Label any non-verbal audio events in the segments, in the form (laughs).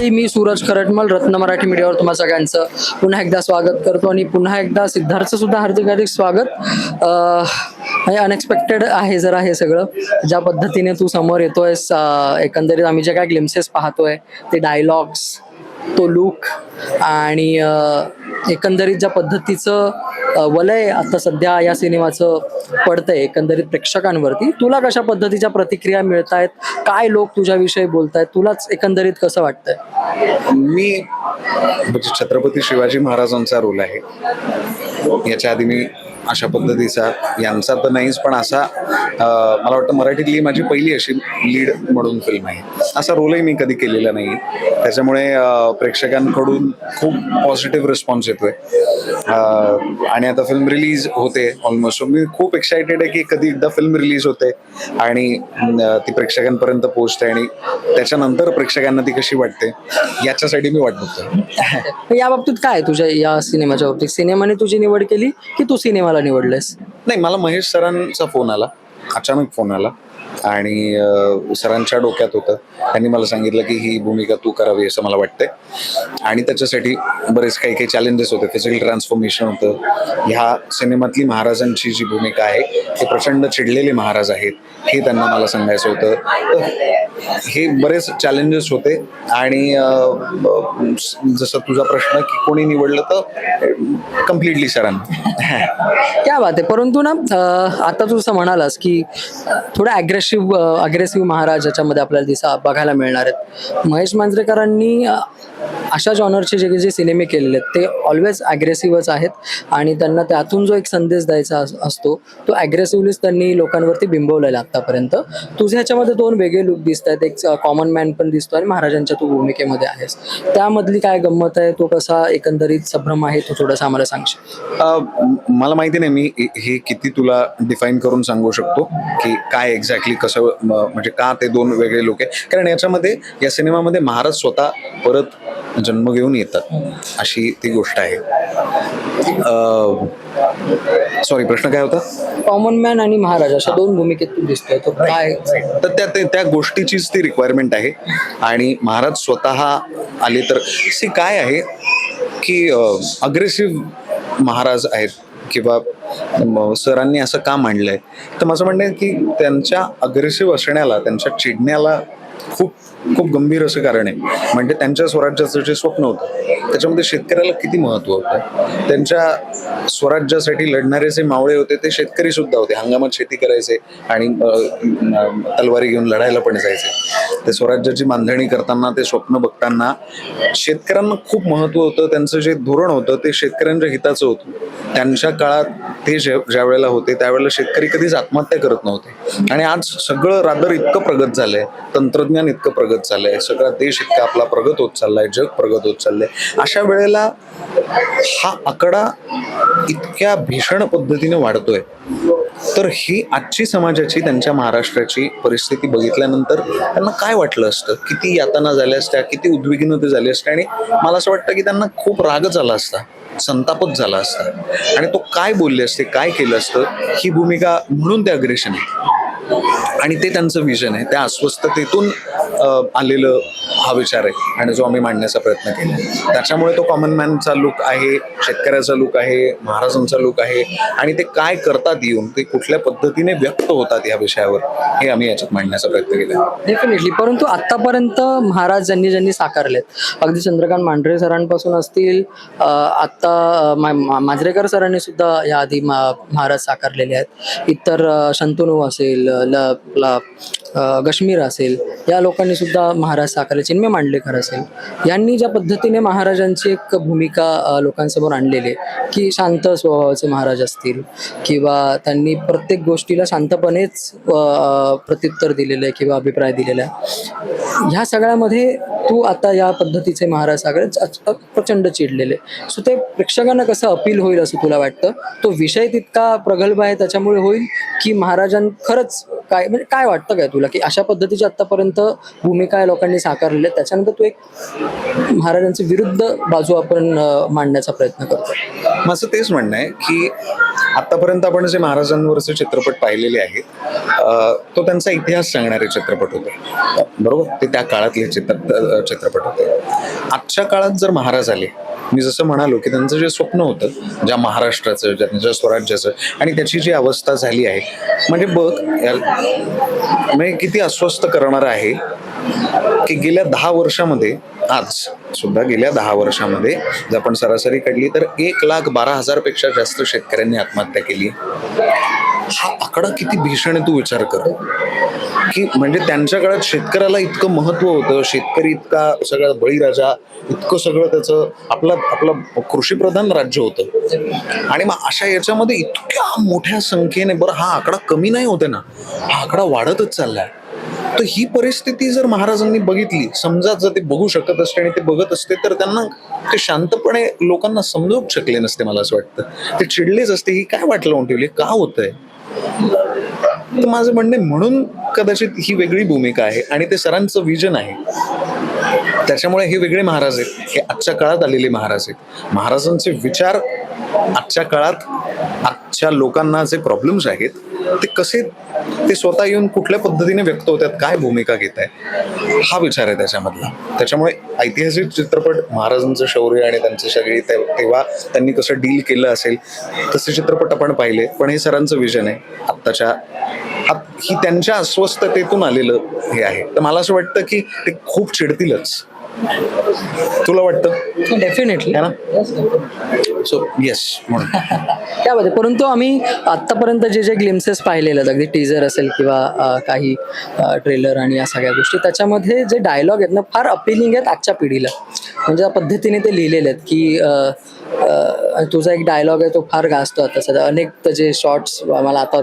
मी सूरज करटमल रत्न मराठी मीडियावर तुम्हा सगळ्यांचं पुन्हा एकदा स्वागत करतो आणि पुन्हा एकदा सिद्धार्थचं सुद्धा हार्दिक हार्दिक स्वागत. अनएक्सपेक्टेड म्हणजे आहे जरा हे सगळं. ज्या पद्धतीने तू समोर येतोय एकंदरीत आम्ही जे काय ग्लिम्सेस पाहतोय ते डायलॉग्स तो लुक आणि एकंदरीत ज्या पद्धतीचं वलय आता सध्या या सिनेमाचं पडतंय एकंदरीत प्रेक्षकांवरती. तुला कशा पद्धतीच्या प्रतिक्रिया मिळत आहेत काय लोक तुझ्याविषयी बोलतायत? तुलाच एकंदरीत कसं वाटतंय? मी म्हणजे छत्रपती शिवाजी महाराजांचा रोल आहे. याच्या आधी मी अशा पद्धतीचा यांचा तर नाहीच पण असा मला वाटतं मराठीतली माझी पहिली अशी लीड म्हणून फिल्म आहे. असा रोलही मी कधी केलेला नाही. त्याच्यामुळे प्रेक्षकांकडून खूप पॉझिटिव्ह रिस्पॉन्स येतोय. आणि आता फिल्म रिलीज होते ऑलमोस्ट मी खूप एक्सायटेड आहे की कधी एकदा फिल्म रिलीज होते आणि ती प्रेक्षकांपर्यंत पोहोचते आणि त्याच्यानंतर प्रेक्षकांना ती कशी वाटते याच्यासाठी मी वाट बघतो (laughs) या बाबतीत काय तुझ्या या सिनेमाच्या बाबतीत? सिनेमाने तुझी निवड केली की तू सिनेमाला निवडलेस नाही मला महेश सरांचा फोन आला. अचानक फोन आला. आणि सरांच्या डोक्यात होतं. त्यांनी मला सांगितलं की ही भूमिका तू करावी असं मला वाटतंय. आणि त्याच्यासाठी बरेच काही काही चॅलेंजेस होते. फिजिकल ट्रान्सफॉर्मेशन होतं. ह्या सिनेमातली महाराजांची जी भूमिका आहे ते प्रचंड चिडलेले महाराज आहेत हे त्यांना मला सांगायचं होतं. तर हे बरेच चॅलेंजेस होते. आणि जसं तुझा प्रश्न की कोणी निवडलं तर कम्प्लिटली सरांना. (laughs) त्या बात आहे. परंतु ना आता तू जसं म्हणालास की थोडं थोडा अग्रेसिव्ह अग्रेसिव्ह uh, महाराज याच्यामध्ये आपल्याला दिसा बघायला मिळणार आहेत. महेश मांजरेकरांनी अशा जॉनरचे जे जे सिनेमे केलेले आहेत ते ऑलवेज अग्रेसिव्हच आहेत आणि त्यांना त्यातून जो एक संदेश द्यायचा असतो तो अग्रेसिव्हलीच त्यांनी लोकांवरती बिंबवलेला आत्तापर्यंत आतापर्यंत. ह्याच्यामध्ये दोन वेगळे लुक दिसत आहेत. एक कॉमन मॅन पण दिसतो आणि महाराजांच्या तू भूमिकेमध्ये आहेस. त्यामधली काय गंमत आहे? तो कसा एकंदरीत संभ्रम आहे? तो थोडासा आम्हाला सांगशील मला माहिती नाही मी हे किती तुला डिफाईन करून सांगू शकतो की काय एक्झॅक्टली कसं म्हणजे का ते दोन वेगळे लोक आहे कारण याच्यामध्ये या सिनेमामध्ये महाराज स्वतः परत जन्म घेऊन येतात अशी ती गोष्ट आहे. सॉरी प्रश्न काय होता? कॉमन मॅन आणि महाराज अशा दोन भूमिकेत तू दिसतोय तो काय? तर त्या ते- त्या गोष्टीचीच ती रिक्वायरमेंट आहे. आणि महाराज स्वतः आले तर सी काय आहे की अग्रेसिव्ह महाराज आहेत. किंवा सरांनी असं का मांडलंय? तर माझं म्हणणं आहे की त्यांच्या अग्रेसिव्ह असण्याला त्यांच्या चिडण्याला खूप खूप गंभीर असं कारण आहे. म्हणजे त्यांच्या स्वराज्याचं जे स्वप्न होतं त्याच्यामध्ये शेतकऱ्याला किती महत्त्व होतं? त्यांच्या स्वराज्यासाठी लढणारे जे मावळे होते ते शेतकरी सुद्धा होते. हंगामात शेती करायचे आणि तलवारी घेऊन लढायला पण जायचे. ते स्वराज्याची बांधणी करताना ते स्वप्न बघताना शेतकऱ्यांना खूप महत्त्व होतं. त्यांचं जे धोरण होतं ते शेतकऱ्यांच्या हिताचं होतं. त्यांच्या काळात ते जे ज्या वेळेला होते त्यावेळेला शेतकरी कधीच आत्महत्या करत नव्हते. आणि आज सगळं रादर इतकं प्रगत झालंय तंत्रज्ञान इतकं प्रगत झालंय सगळा देश इतका आपला प्रगत होत चाललाय जग प्रगत होत चाललंय. अशा वेळेला हा आकडा इतक्या भीषण पद्धतीने वाढतोय. तर ही आजची समाजाची त्यांच्या महाराष्ट्राची परिस्थिती बघितल्यानंतर त्यांना काय वाटलं असतं? किती यातना झाल्या असत्या किती उद्विग्न ते झाले असते आणि मला असं वाटतं की त्यांना खूप राग झाला असता संतापच झाला असता. आणि तो काय बोलले असते काय केलं असतं ही भूमिका म्हणून ते अग्रेशन आहे. आणि ते त्यांचं विजन आहे. त्या अस्वस्थतेतून आलेलं हा विचार आहे आणि जो आम्ही मांडण्याचा प्रयत्न केला त्याच्यामुळे तो कॉमन मॅनचा लुक आहे शेतकऱ्याचा लुक आहे महाराजांचा लुक आहे आणि ते काय करतात येऊन ते कुठल्या पद्धतीने व्यक्त होतात या विषयावर हे आम्ही याच्यात मांडण्याचा प्रयत्न केला डेफिनेटली परंतु आतापर्यंत महाराज ज्यांनी ज्यांनी साकारलेत अगदी चंद्रकांत मांढरे सरांपासून असतील आत्ता मांजरेकर सरांनी सुद्धा या आधी महाराज साकारलेले आहेत. इतर शंतनू असेल ल गश्मीर असेल या लोकांनी सुद्धा महाराज साखरे चिन्मय मांडलेकर असेल. यांनी ज्या पद्धतीने महाराजांची एक भूमिका लोकांसमोर आणलेली आहे की शांत स्वभावाचे महाराज असतील किंवा त्यांनी प्रत्येक गोष्टीला शांतपणेच प्रत्युत्तर दिलेलं आहे किंवा अभिप्राय दिलेला आहे. ह्या सगळ्यामध्ये तू आता या पद्धतीचे महाराज सागर प्रचंड चिडलेले सो ते प्रेक्षकांना कसं अपील होईल असं तुला वाटतं? तो विषय तितका प्रगल्भ आहे त्याच्यामुळे होईल की महाराजां खरंच काय म्हणजे काय वाटतं काय तुला? की अशा पद्धतीची आतापर्यंत भूमिका या लोकांनी साकारलेली त्याच्यानंतर तू एक महाराजांची विरुद्ध बाजू आपण मांडण्याचा प्रयत्न करतो माझं तेच म्हणणं आहे की आतापर्यंत आपण जे महाराजांवरचे चित्रपट पाहिलेले आहेत तो त्यांचा इतिहास सांगणारे चित्रपट होते. बरोबर? ते त्या काळातले चित्र चित्रपट होते. आजच्या काळात जर महाराज आले मी जसं म्हणालो की त्यांचं जे स्वप्न होतं ज्या महाराष्ट्राचं ज्या त्यांच्या स्वराज्याचं आणि त्याची जी अवस्था झाली आहे म्हणजे बघ या- म्हणजे किती अस्वस्थ करणारं आहे की गेल्या दहा वर्षामध्ये आज सुद्धा गेल्या दहा वर्षामध्ये जर आपण सरासरी काढली तर एक लाख बारा हजारपेक्षा जास्त शेतकऱ्यांनी आत्महत्या केली. हा आकडा किती भीषण आहे तू विचार कर. की म्हणजे त्यांच्या काळात शेतकऱ्याला इतकं महत्त्व होतं शेतकरी इतका सगळा बळीराजा इतकं सगळं त्याचं आपलं आपलं कृषीप्रधान राज्य होतं. आणि मग अशा याच्यामध्ये इतक्या मोठ्या संख्येने बरं हा आकडा कमी नाही होते ना हा आकडा वाढतच चाललाय. तर ही परिस्थिती जर महाराजांनी बघितली समजा जर ते बघू शकत असते आणि ते बघत असते तर त्यांना ते शांतपणे लोकांना समजू शकले नसते मला असं वाटतं. ते चिडलेच असते ही काय वाटलं ठेवली का होतंय? तर माझं म्हणणे म्हणून कदाचित ही वेगळी भूमिका आहे आणि ते सरांचं विजन आहे. त्याच्यामुळे हे वेगळे महाराज आहेत. हे आजच्या काळात आलेले महाराज आहेत. महाराजांचे विचार आजच्या काळात आजच्या लोकांना जे प्रॉब्लेम्स आहेत ते कसे ते स्वतः येऊन कुठल्या पद्धतीने व्यक्त होतात काय भूमिका घेत आहे हा विचार आहे त्याच्यामधला. त्याच्यामुळे ऐतिहासिक चित्रपट महाराजांचं शौर्य आणि त्यांचे सगळे ते- तेव्हा त्यांनी कसं डील केलं असेल तसे चित्रपट आपण पाहिले. पण हे सरांचं विजन आहे. आत्ताच्या ही त्यांच्या अस्वस्थतेतून आलेलं हे आहे. तर मला असं वाटतं की ते खूप चिडतीलच. तुला वाटतं? डेफिनेटली है ना? सो येस म्हणून. (laughs) त्यामध्ये परंतु आम्ही आत्तापर्यंत जे जे ग्लिम्सेस पाहिलेले आहेत अगदी टीजर असेल किंवा काही ट्रेलर आणि या सगळ्या गोष्टी त्याच्यामध्ये जे डायलॉग आहेत ना फार अपिलिंग आहेत आजच्या पिढीला. म्हणजे पद्धतीने ते लिहिलेले आहेत की तुझा एक डायलॉग आहे तो फार गाजतो आता सध्या. अनेक त्याचे शॉर्ट्स मला आता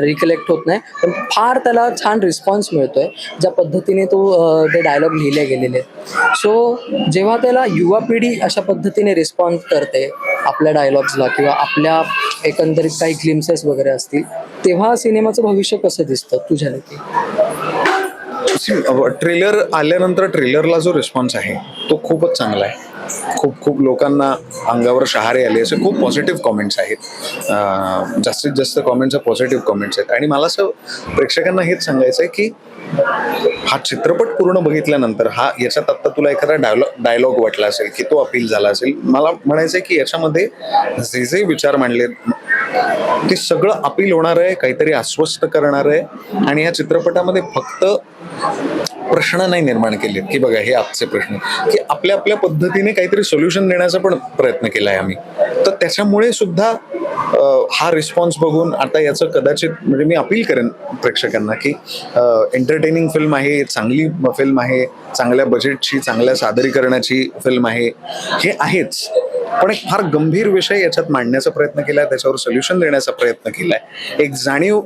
रिकलेक्ट होत नाही पण फार त्याला छान रिस्पॉन्स मिळतोय ज्या पद्धतीने तो ते डायलॉग लिहिले गेलेले सो जेव्हा त्याला युवा पिढी अशा पद्धतीने रिस्पॉन्स करते आपल्या डायलॉग्सला किंवा आपल्या एकंदरीत काही ग्लिम्सेस वगैरे असतील तेव्हा सिनेमाचं भविष्य कसं दिसतं तुझ्या नक्की? ट्रेलर आल्यानंतर ट्रेलरला जो रिस्पॉन्स आहे तो खूपच चांगला आहे. खूप खूप लोकांना अंगावर शहारे आले. असे खूप पॉझिटिव्ह कॉमेंट्स आहेत. जास्तीत जास्त कॉमेंट्स पॉझिटिव्ह कॉमेंट्स आहेत. आणि मला असं प्रेक्षकांना हेच सांगायचं आहे की हा चित्रपट पूर्ण बघितल्यानंतर हा याच्यात आत्ता तुला एखादा डायलॉग डायलॉग वाटला असेल की तो अपील झाला असेल मला म्हणायचं आहे की याच्यामध्ये जे जे विचार मांडले ते सगळं अपील होणार आहे काहीतरी आश्वस्त करणार आहे. आणि या चित्रपटामध्ये फक्त प्रश्न नाही निर्माण केले की बघा हे आजचे प्रश्न. की आपल्या आपल्या पद्धतीने काहीतरी सोल्युशन देण्याचा पण प्रयत्न केला आहे आम्ही. तर त्याच्यामुळे सुद्धा हा रिस्पॉन्स बघून आता याचं कदाचित म्हणजे मी अपील करेन प्रेक्षकांना की एंटरटेनिंग फिल्म आहे चांगली फिल्म आहे चांगल्या बजेटची चांगल्या सादरीकरणाची फिल्म आहे. हे आहेच. पण एक फार गंभीर विषय याच्यात मांडण्याचा प्रयत्न केला त्याच्यावर सोल्युशन देण्याचा प्रयत्न केलाय. एक जाणीव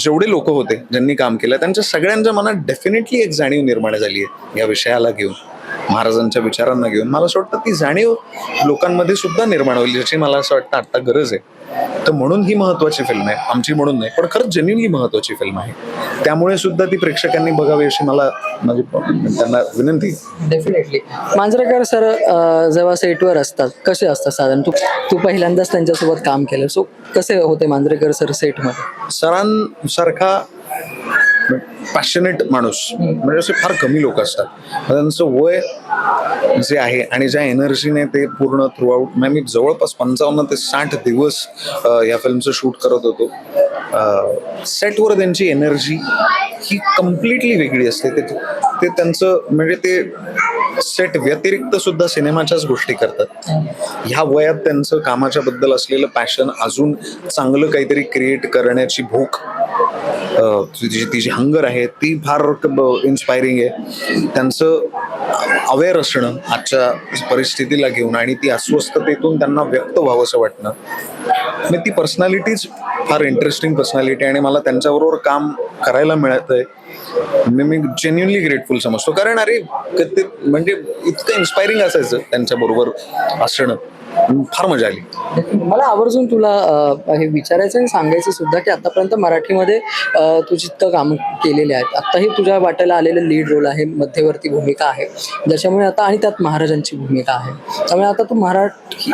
जेवढे लोक होते ज्यांनी काम केलं त्यांच्या सगळ्यांच्या मनात डेफिनेटली एक जाणीव निर्माण झाली आहे या विषयाला घेऊन. महाराजांच्या विचारांना घेऊन. मला असं वाटतं ती जाणीव लोकांमध्ये सुद्धा निर्माण होईल याची मला असं वाटतं आता गरज आहे. तर म्हणून ही महत्वाची फिल्म आहे. आमची म्हणून नाही पण खरंच जेन्युनली महत्वाची फिल्म आहे. त्यामुळे सुद्धा ती प्रेक्षकांनी बघावी अशी मला माझी त्यांना विनंती. डेफिनेटली मांजरेकर सर जेव्हा सेटवर असतात कसे असतात साधारण? तू तू पहिल्यांदाच त्यांच्यासोबत काम केलं सो कसे होते मांजरेकर सर सेटमध्ये सरांसारखा पॅशनेट माणूस म्हणजे असे फार कमी लोक असतात. त्यांचं वय जे आहे आणि ज्या एनर्जीने ते पूर्ण थ्रूआउट म्हणजे मी जवळपास पंचावन्न ते साठ दिवस या फिल्मचं शूट करत होतो. सेटवर त्यांची एनर्जी ही कम्प्लिटली वेगळी असते. ते ते त्यांचं म्हणजे ते सेट व्यतिरिक्त सुद्धा सिनेमाच्याच गोष्टी करतात. ह्या वयात त्यांचं कामाच्या बद्दल असलेलं पॅशन अजून चांगलं काहीतरी क्रिएट करण्याची भूक तिची तिची हंगर आहे ती फार इन्स्पायरिंग आहे. त्यांचं अवेअर असणं आजच्या परिस्थितीला घेऊन आणि ती अस्वस्थतेतून त्यांना व्यक्त व्हावं असं वाटणं. मी ती पर्सनॅलिटीज फार इंटरेस्टिंग पर्सनॅलिटी आणि मला त्यांच्याबरोबर काम करायला मिळत आहे मी मी जेन्युनली ग्रेटफुल समजतो. कारण अरे ते म्हणजे इतकं इन्स्पायरिंग असायचं त्यांच्याबरोबर असणं. फार मजा आली. मला आवर्जून तुला हे विचारायचं आणि सांगायचं सुद्धा की आतापर्यंत मराठीमध्ये तू जितकं कामं केलेले आहेत आत्ताही तुझ्या वाट्याला आलेलं लीड रोल आहे मध्यवर्ती भूमिका आहे. ज्याच्यामुळे आता आणि त्यात महाराजांची भूमिका आहे. त्यामुळे आता तू मराठी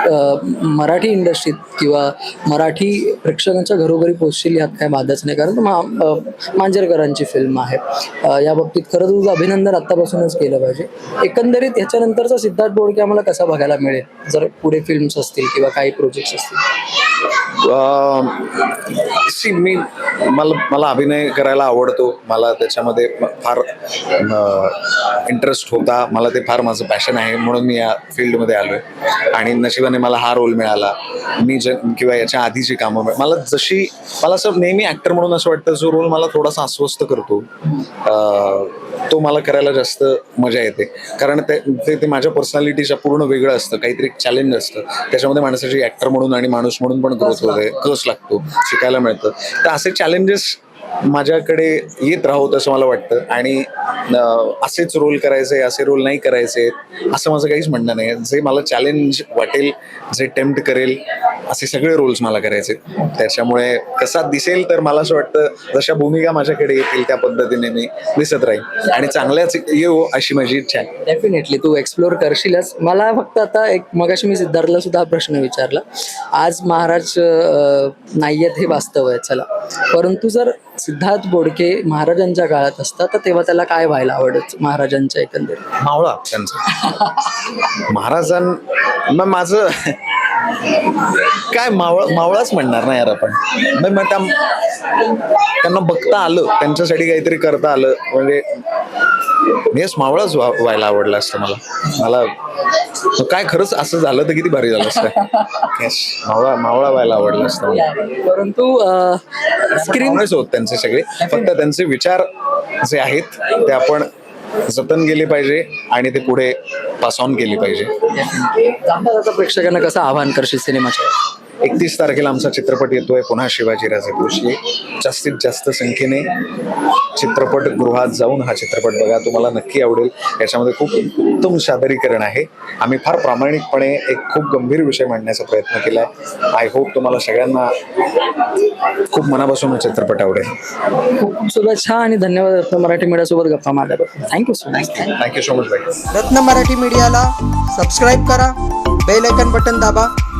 मराठी इंडस्ट्रीत किंवा मराठी प्रेक्षकांच्या घरोघरी पोचशील यात काय बाधाच नाही. कारण मा मांजरकरांची फिल्म आहे. या बाबतीत खरं तुझं अभिनंदन आत्तापासूनच केलं पाहिजे. एकंदरीत ह्याच्यानंतरचा सिद्धार्थ बोडके आम्हाला कसा बघायला मिळेल? जर पुढे फिल्म फिल्म्स असतील किंवा काही प्रोजेक्ट्स असतील? सी मी मला मला अभिनय करायला आवडतो. मला त्याच्यामध्ये फार इंटरेस्ट होता. मला ते फार माझं पॅशन आहे म्हणून मी या फील्डमध्ये आलो आहे आणि नशिबाने मला हा रोल मिळाला. मी जे किंवा याच्या आधीची कामं मला जशी मला असं नेहमी ॲक्टर म्हणून असं वाटतं जो रोल मला थोडासा अस्वस्थ करतो तो मला करायला जास्त मजा येते. कारण ते ते- ते माझ्या पर्सनॅलिटीच्या पूर्ण वेगळं असतं. काहीतरी चॅलेंज असतं. त्याच्यामध्ये माणसाची ॲक्टर म्हणून आणि माणूस म्हणून पण ग्रोथ होते कस लागतो. शिकायला मिळतं. तर असे चॅलेंजेस माझ्याकडे येत राहोत असं मला वाटतं. आणि असेच रोल करायचे असे रोल नाही करायचे असं माझं काहीच म्हणणं नाही. जे मला चॅलेंज वाटेल जे टेम्प्ट करेल असे सगळे रोल्स मला करायचे. त्याच्यामुळे कसा दिसेल तर मला असं वाटतं जशा भूमिका माझ्याकडे येतील त्या पद्धतीने मी दिसत राहील आणि चांगल्याच येऊ अशी माझी इच्छा आहे. डेफिनेटली तू एक्सप्लोअर करशीलच. मला फक्त आता एक मगाशी मी सिद्धार्थला सुद्धा हा प्रश्न विचारला. आज महाराज नाही आहेत हे वास्तव आहे चला. परंतु जर सिद्धार्थ बोडके महाराजांच्या काळात असतात तर तेव्हा त्याला काय व्हायला आवडत महाराजांच्या एकंदरीत? मावळा त्यांचा. महाराजां मग माझं काय मावळ मावळाच म्हणणार ना यार आपण. मग मग त्या त्यांना बघता आलं त्यांच्यासाठी काहीतरी करता आलं म्हणजे येस मावळाच व्हा- व्हायला आवडलं असतं मला. मला काय खरंच असं झालं तर किती भारी झालं असतं. येस मावळा मावळा व्हायला आवडलं असतं मला. परंतु स्क्रीन मावळेच होत त्यांचे सगळे. फक्त त्यांचे विचार जे आहेत ते आपण जतन केले पाहिजे आणि ते पुढे पास ऑन केली पाहिजे. प्रेक्षकांना कसं आवाहन करशील सिनेमाच्या? एकतीस तारखेला आमचा चित्रपट येतोय. पुन्हा शिवाजीराजे भोसले जास्तीत जास्त संख्येने चित्रपटगृहात जाऊन हा चित्रपट बघा. तुम्हाला नक्की आवडेल. याच्यामध्ये खूप उत्तम सादरीकरण आहे. आम्ही फार प्रामाणिकपणे एक खूप गंभीर विषय मांडण्याचा प्रयत्न केला आहे आय होप तुम्हाला सगळ्यांना खूप मनापासून हा चित्रपट आवडेल. खूप खूप शुभेच्छा आणि धन्यवाद रत्न मराठी मीडियासोबत गप्पा मारल्याबद्दल. Thank you so much thank you so much Ratna Marathi मीडियाला सबस्क्राईब करा. बेल आयकन बटन दाबा.